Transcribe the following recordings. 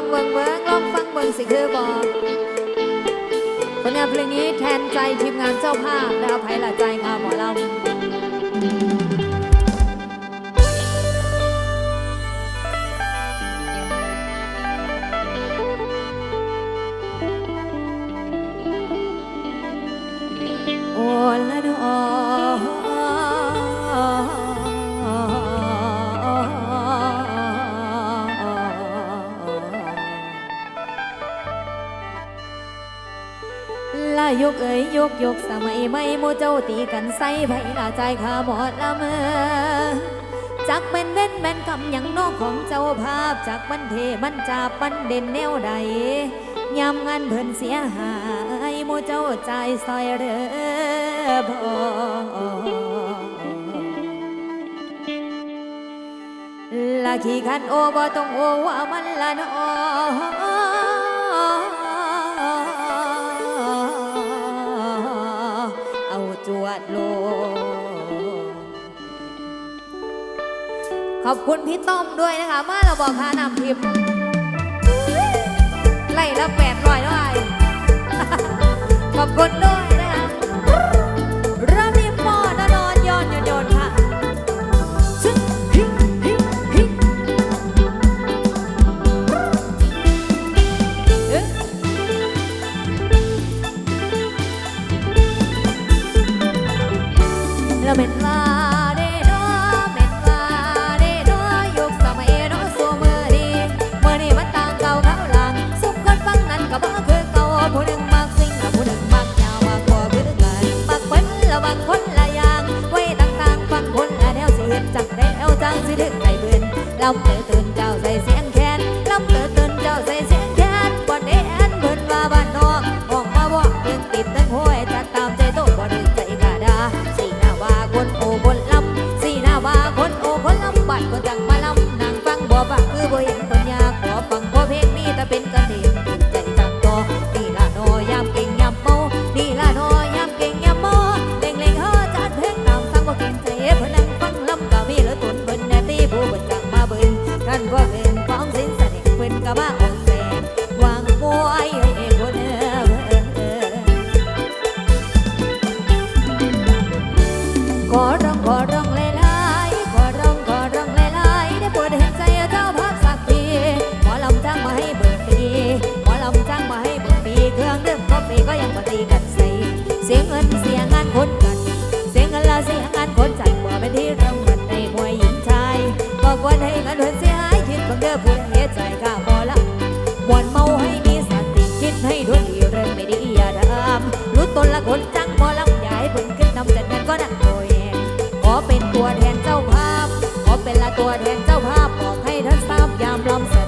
องเบิงเบิงลองฟังเบิงสิคือบอกผลงานเพลงนี้แทนใจทีมงานเจ้าภาพแล้วไพ่ละใจค่ะหมอลำ ยกเอ๋ยยกยกสมัยไม่โมเจ้าตีกันใส่ไผ่ลาใจขาหมดละเมอจักเป็นเว้นเป็นคำอย่างนอกของเจ้าภาพจักบันเทมันจับันเด่นแนวใดยำงานเพิ่นเสียหายโมเจ้าใจซอยเรือพอละขี่คันโอบ่ต้องโอว่ามันละนอ ดลขอบคุณพี่ต้อมด้วยนะคะ มาเราบอกค่านำพิพ์ไล่ละแปดร้อยด้วยขอบคุณด้วย orang เหินเสียหายคิดบังเด้อผู้เสียใจข้าพอละมวนเมาให้มีสติคิดให้ด้วยดีเรื่องไม่ดีอย่าทำรู้ตนละคนจังพอลัำอย่าให้ผลนคิดนำจัดงินก็นักโดยขอเป็นตัวแทนเจ้าภาพ ขอเป็นละตัวแทนเจ้าภาพบอกให้ท่านทราบยามลำ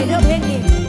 เ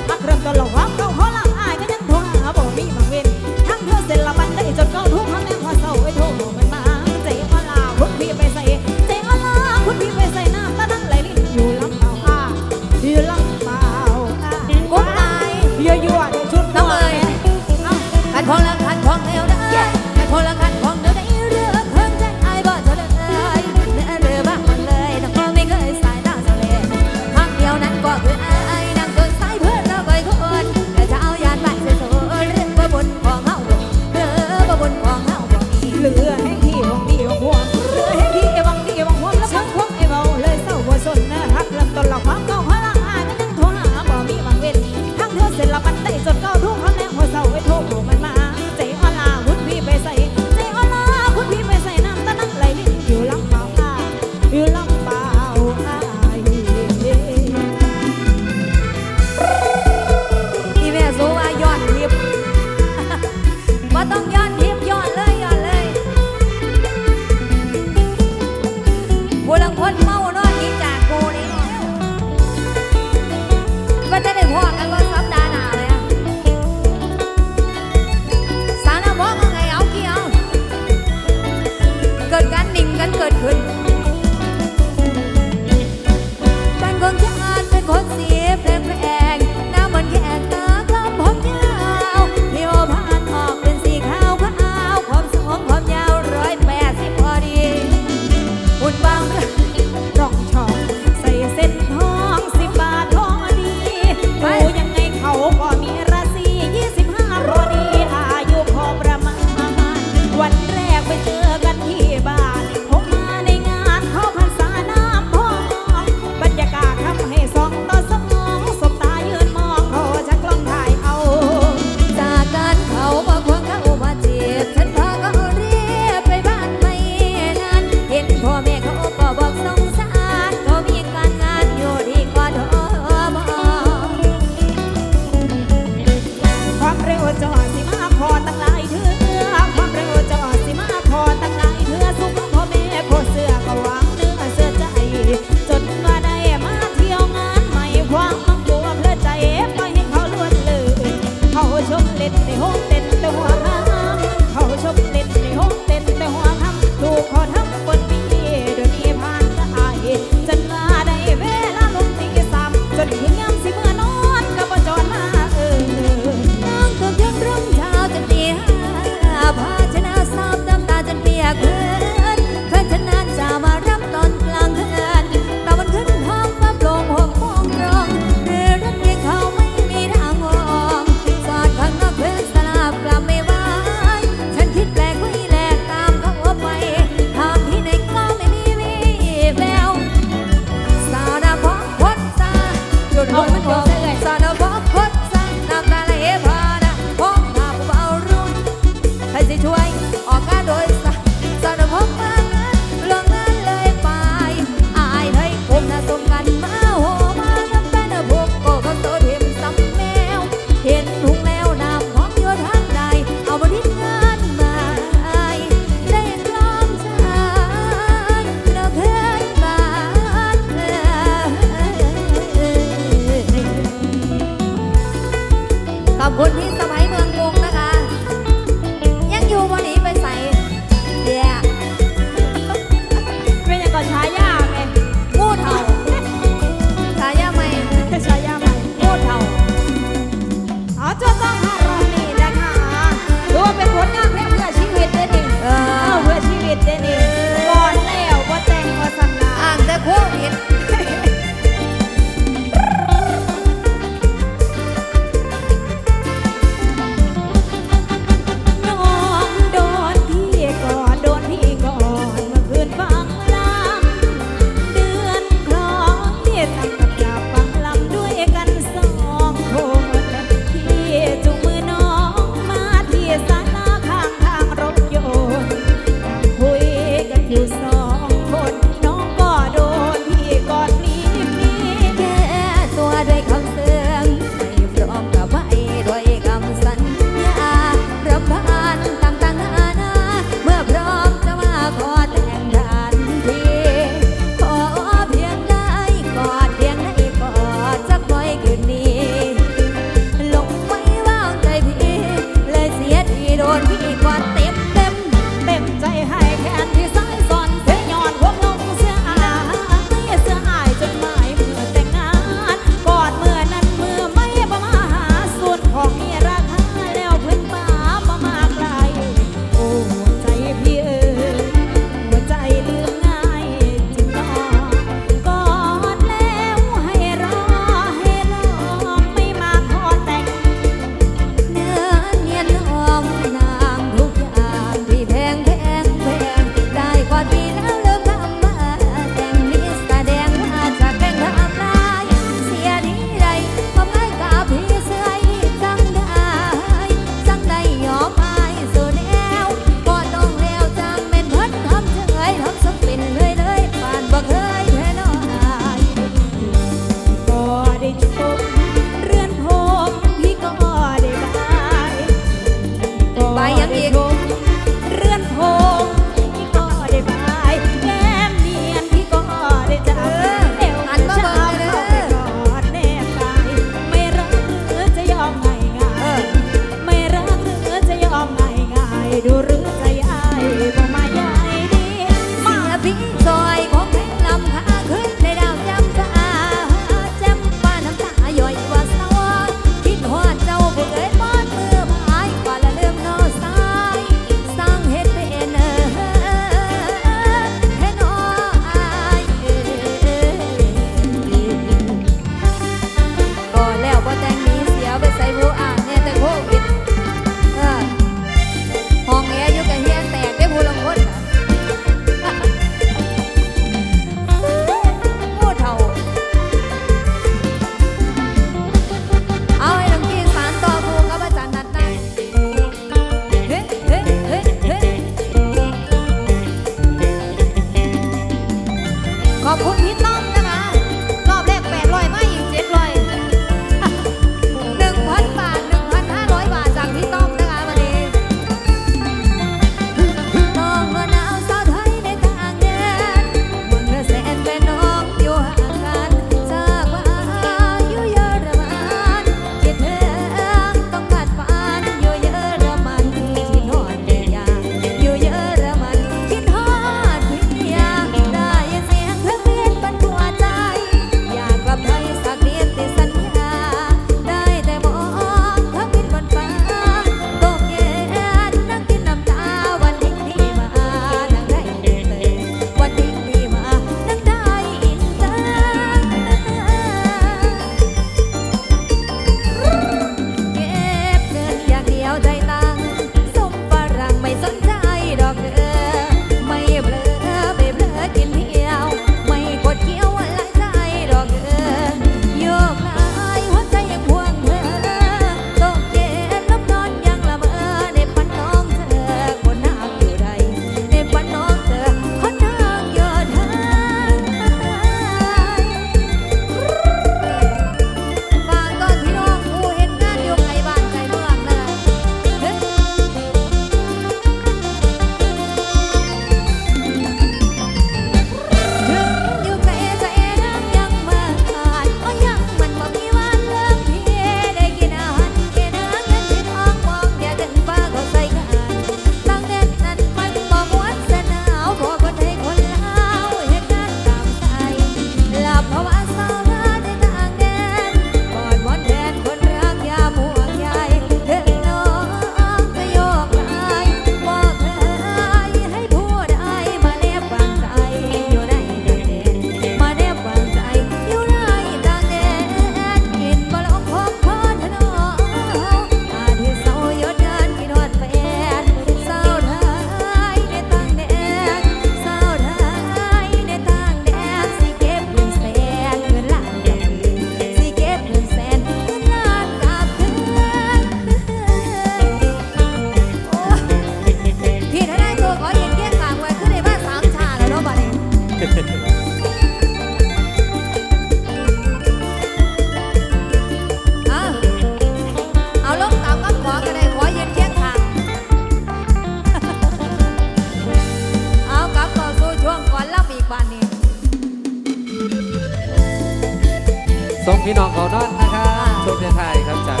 ส่งพี่น้องเขานอนนะครับส่งเทไทยครับจาก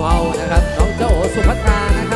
วาวนะครับ น้องเจ้าโอสุภัทรานะครับ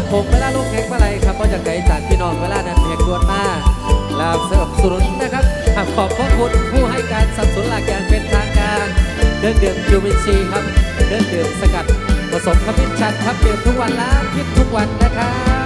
กผมเวลาลูกแข่งเมื่อไรครับก็จากไกลจากพี่น้องเวลานั้นแข่งดวนมาลาสนับสนุนนะครับขอบพระคุณผู้ให้การสนับสนุนหลักอย่างเป็นทางการ เดินเดือนยูมินซีครับ เดินเดือดสกัดผสมขมิ้นชันครับเดือดทุกวันแล้วพิษทุกวันนะครับ